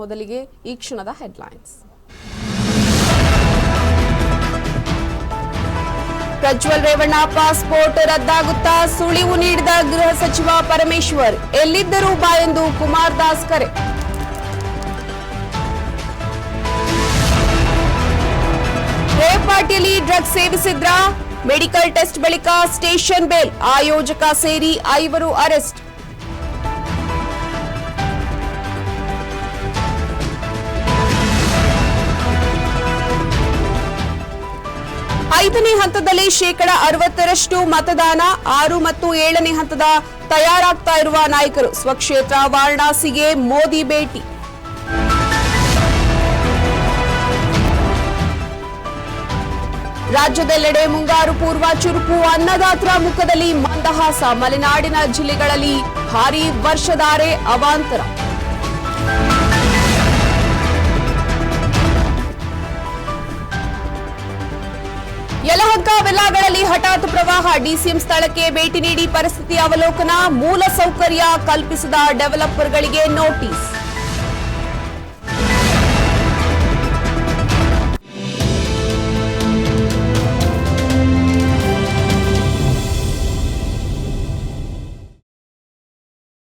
ಮೊದಲಿಗೆ ಈ ಕ್ಷಣದ ಹೆಡ್ಲೈನ್ಸ್ ಪ್ರಜ್ವಲ್ ರೇವಣ್ಣ ಪಾಸ್ಪೋರ್ಟ್ ರದ್ದಾಗುತ್ತಾ ಸುಳಿವು ನೀಡಿದ ಗೃಹ ಸಚಿವ ಪರಮೇಶ್ವರ್ ಎಲ್ಲಿದ್ದರೂ ಬಾ ಎಂದು ಕುಮಾರ್ ದಾಸ್ ಕರೆ ರೇವ್ ಪಾರ್ಟಿಯಲ್ಲಿ ಡ್ರಗ್ಸ್ ಸೇವಿಸಿದ್ರ ಮೆಡಿಕಲ್ ಟೆಸ್ಟ್ ಬಳಿಕ ಸ್ಟೇಷನ್ ಬೇಲ್ ಆಯೋಜಕ ಸೇರಿ ಐವರು ಅರೆಸ್ಟ್ ಐದನೇ ಹಂತದಲ್ಲಿ ಶೇಕಡ ಅರವತ್ತರಷ್ಟು ಮತದಾನ, ಆರು ಮತ್ತು ಏಳನೇ ಹಂತದ ತಯಾರಾಗ್ತಾ ಇರುವ ನಾಯಕರು. ಸ್ವಕ್ಷೇತ್ರ, ವಾರಣಾಸಿಗೆ ಮೋದಿ ಭೇಟಿ. ರಾಜ್ಯದೆಲ್ಲೆಡೆ ಮುಂಗಾರು ಪೂರ್ವ ಚುರುಕು, ಅನ್ನದಾತರ ಮುಖದಲ್ಲಿ ಮಂದಹಾಸ. ಮಲೆನಾಡಿನ ಜಿಲ್ಲೆಗಳಲ್ಲಿ ಭಾರೀ ವರ್ಷಧಾರೆ, ಅವಾಂತರ. ಯಲಹಂಕ ವಿಲ್ಲಾಗಳಲ್ಲಿ ಹಠಾತ್ ಪ್ರವಾಹ. ಡಿಸಿಎಂ ಸ್ಥಳಕ್ಕೆ ಭೇಟಿ ನೀಡಿ ಪರಿಸ್ಥಿತಿ ಅವಲೋಕನ ಮೂಲಸೌಕರ್ಯ ಕಲ್ಪಿಸಿದ ಡೆವಲಪರ್ಗಳಿಗೆ ನೋಟಿಸ್.